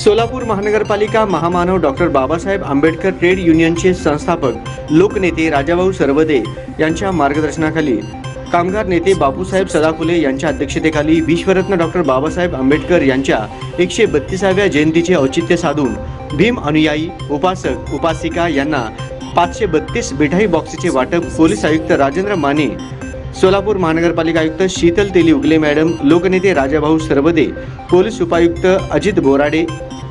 सोलापूर महानगरपालिका महामानव doctor Babasaheb Ambedkar trade युनियनचे संस्थापक लोकनेते राजाभाऊ सरवदे यांच्या मार्गदर्शनाखाली कामगार नेते बापूसाहेब सदाफुले यांच्या अध्यक्षतेखाली विश्वरत्न डॉक्टर बाबासाहेब आंबेडकर यांच्या एकशे बत्तीसाव्या जयंतीचे औचित्य साधून भीम अनुयायी उपासक उपासिका यांना पाचशे बत्तीस मिठाई बॉक्सचे वाटप पोलीस आयुक्त राजेंद्र माने सोलापूर महानगरपालिका आयुक्त शीतल तेली उगले मॅडम लोकनेते राजाभाऊ सरबदे पोलीस उपायुक्त अजित बोराडे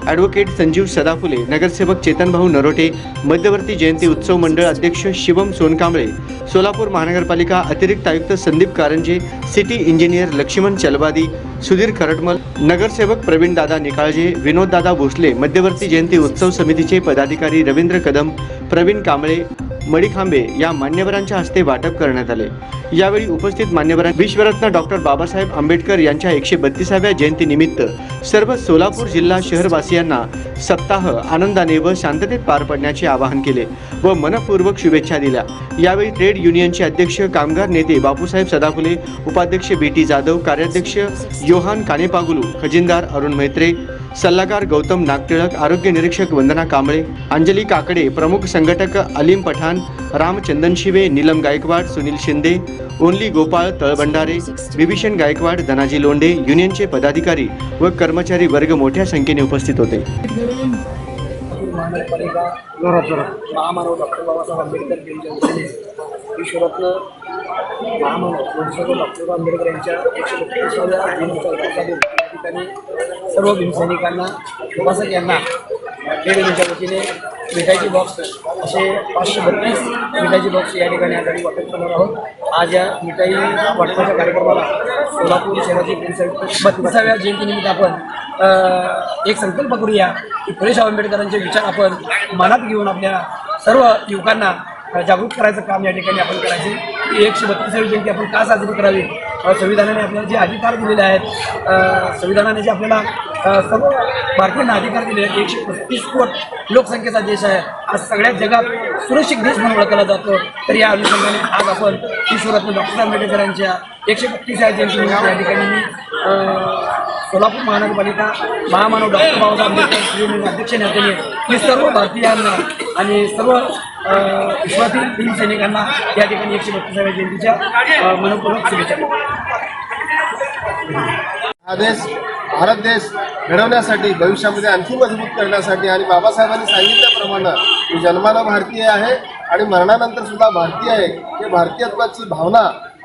ॲडव्होकेट संजीव सदाफुले नगरसेवक चेतनभाऊ नरोटे मध्यवर्ती जयंती उत्सव मंडळ अध्यक्ष शिवम सोनकांबळे सोलापूर महानगरपालिका अतिरिक्त आयुक्त संदीप कारंजे सिटी इंजिनियर लक्ष्मण चलवादी सुधीर खरटमल नगरसेवक प्रवीणदादा निकाळजे विनोददादा भोसले मध्यवर्ती जयंती उत्सव समितीचे पदाधिकारी रवींद्र कदम प्रवीण कांबळे मडीखांबे या मान्यवरांच्या हस्ते वाटप करण्यात आले. यावेळी उपस्थित मान्यवरां विश्वरत्न डॉक्टर बाबासाहेब आंबेडकर यांच्या एकशे बत्तीसाव्या जयंतीनिमित्त सर्व सोलापूर जिल्हा शहरवासियांना सप्ताह आनंदाने व शांततेत पार पडण्याचे आवाहन केले व मनपूर्वक शुभेच्छा दिल्या. यावेळी ट्रेड युनियनचे अध्यक्ष कामगार नेते बापूसाहेब सदाफुले उपाध्यक्ष बी टी जाधव कार्याध्यक्ष योहान कानेपागुलू खजिनदार अरुण मैत्रे सल्लागार गौतम नागटिळक आरोग्य निरीक्षक वंदना कांबळे अंजली काकडे प्रमुख संघटक अलीम पठाण रामचंदन शिवे नीलम गायकवाड सुनील शिंदे ओनली गोपाळ तळभंडारे विभीषण गायकवाड धनाजी लोंढे युनियनचे पदाधिकारी व कर्मचारी वर्ग मोठ्या संख्येने उपस्थित होते. महानगरपालिका महामानव डॉक्टर बाबासाहेब आंबेडकर यांच्या वतीने विश्वरत्न महामानव डॉक्टर आंबेडकर यांच्या एकशे बत्तीसाव्या जयंतीचा साधून या ठिकाणी. सर्व भीमसैनिकांना उपासक यांना ट्रेड युनियनच्या वतीने मिठाईची बॉक्स असे पाचशे बत्तीस मिठाईची बॉक्स या ठिकाणी आज आम्ही वाटप करणार आहोत आज या मिठाई वाटपाच्या कार्यक्रमाला सोलापूर शहराचे बत्तीसाव्या जयंतीनिमित्त आपण एक संकल्प करूया की फुले आंबेडकरांचे विचार आपण मनात घेऊन आपल्या सर्व युवकांना जागृत करायचं काम या ठिकाणी आपण करायचे. की एकशे बत्तीसावी जयंती आपण का साजरी करावी? संविधानाने आपल्याला जे अधिकार दिलेले आहेत संविधानाने जे आपल्याला सर्व भारतीयांना अधिकार दिले आहेत एकशे पस्तीस कोट लोकसंख्येचा देश आहे. आज सगळ्या जगात सुरक्षित देश म्हणून ओळखला जातो. तर या अनुषंगाने आज आपण विश्वरत्न डॉक्टर आंबेडकरांच्या एकशे बत्तीसाव्या जयंतीनिमित्त या ठिकाणी मी सोलापूर महानगरपालिका महामानव डॉक्टर बाबासाहेब आंबेडकर अध्यक्ष नेत्याने मी सर्व भारतीयांना आणि सर्व विश्वातील भीम सैनिकांना या ठिकाणी एकशे बत्तीसाव्या जयंतीच्या मनपूर्वक शुभेच्छा हा देश भारत देश घडवण्यासाठी भविष्यामध्ये आणखी मजबूत करण्यासाठी आणि बाबासाहेबांनी सांगितल्याप्रमाणे मी जन्माला भारतीय आहे आणि मरणानंतर सुद्धा भारतीय आहे. हे भारतीयत्वाची भावना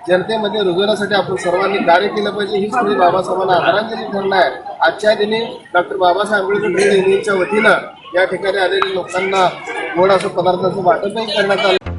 जनतेमध्ये रुजवण्यासाठी आपण सर्वांनी कार्य केलं पाहिजे. हीच म्हणजे बाबासाहेबांना आदरांजली ठरणं आहे. आजच्या दिनी डॉक्टर बाबासाहेब आंबेडकर यांच्या वतीनं या ठिकाणी आलेल्या लोकांना गोड असं पदार्थाचं वाटपही करण्यात आलं.